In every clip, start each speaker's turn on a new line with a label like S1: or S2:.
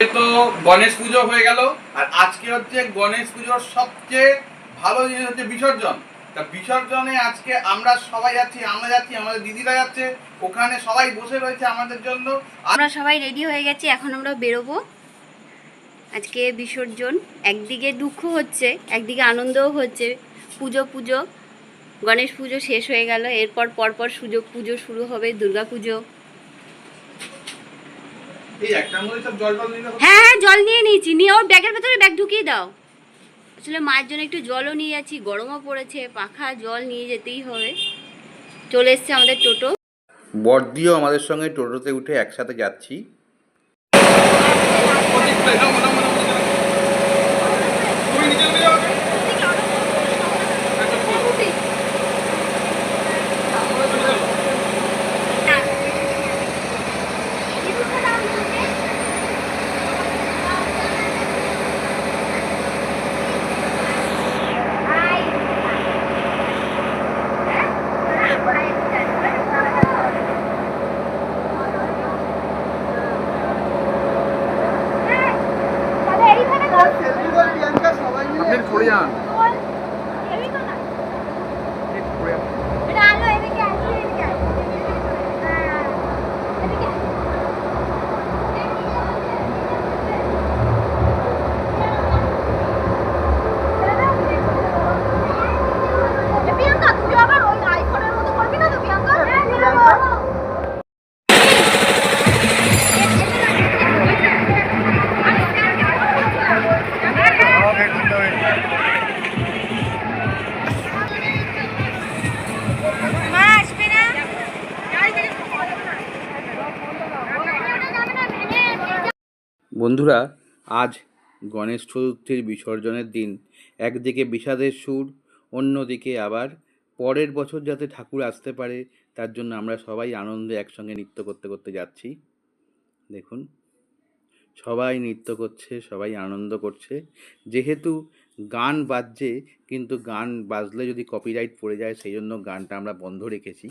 S1: তো গণেশ পুজো হয়ে গেল, আর আজকে হচ্ছে গণেশ পুজোর সবচেয়ে ভালো জিনিস হচ্ছে বিসর্জন। তা বিসর্জনে আজকে আমরা সবাই যাচ্ছি, আমরা যাচ্ছি, আমাদের দিদিরা যাচ্ছে, ওখানে সবাই বসে রয়েছে আমাদের জন্য।
S2: আমরা সবাই রেডি হয়ে গেছি, এখন আমরা বেরোবো। আজকে বিসর্জন, একদিকে দুঃখ হচ্ছে, একদিকে আনন্দও হচ্ছে। পুজো পুজো, গণেশ পুজো শেষ হয়ে গেল, এরপর পরপর সুযোগ পুজো শুরু হবে, দুর্গা পুজো। হ্যাঁ হ্যাঁ জল নিয়ে নিয়েছি। নিয়ে ওর ব্যাগের ভেতরে ব্যাগ ঢুকিয়ে দাও। আসলে মায়ের জন্য একটু জলও নিয়ে যাচ্ছি গরমও পড়েছে পাখা জল নিয়ে যেতেই হবে। চলে এসছে আমাদের টোটো।
S1: বর্দিও আমাদের সঙ্গে টোটোতে উঠে একসাথে যাচ্ছি। বন্ধুরা, আজ গণেশ চতুর্থীর বিসর্জনের দিন। একদিকে বিষাদের সুর, অন্যদিকে আবার পরের বছর যাতে ঠাকুর আসতে পারে, তার জন্য আমরা সবাই আনন্দে একসঙ্গে নৃত্য করতে করতে যাচ্ছি। দেখুন, সবাই নৃত্য করছে, সবাই আনন্দ করছে। যেহেতু গান বাজছে, কিন্তু গান বাজলে যদি কপিরাইট পড়ে যায়, সেই জন্য গানটা আমরা বন্ধ রেখেছি।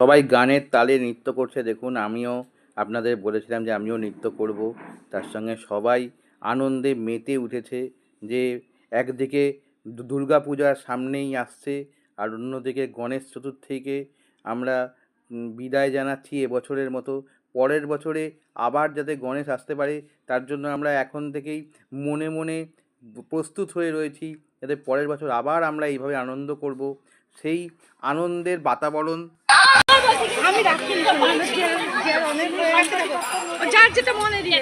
S1: সবাই গানের তালে নৃত্য করছে, দেখুন, আমিও আপনাদের বলেছিলাম যে আমিও নৃত্য করব। তার সঙ্গে সবাই আনন্দে মেতে উঠেছে যে একদিকে দু- দুর্গাপূজার সামনেই আসছে আর অন্যদিকে গণেশ চতুর্থীকে আমরা বিদায় জানাচ্ছি এবছরের মতো। পরের বছরে আবার যাতে গণেশ আসতে পারে, তার জন্য আমরা এখন থেকেই মনে মনে প্রস্তুত হয়ে রয়েছি যাতে পরের বছর আবার আমরা এইভাবে আনন্দ করব। সেই আনন্দের বাতাবরণ
S3: যার যেটা মনে দিয়ে।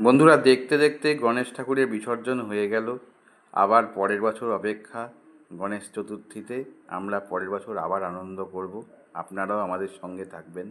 S1: বন্ধুরা দেখতে দেখতে গণেশ ঠাকুরের বিসর্জন হয়ে গেল। আবার পরের বছর অপেক্ষা। গণেশ চতুর্থীতে আমরা পরের বছর আবার আনন্দ করব। আপনারাও আমাদের সঙ্গে থাকবেন।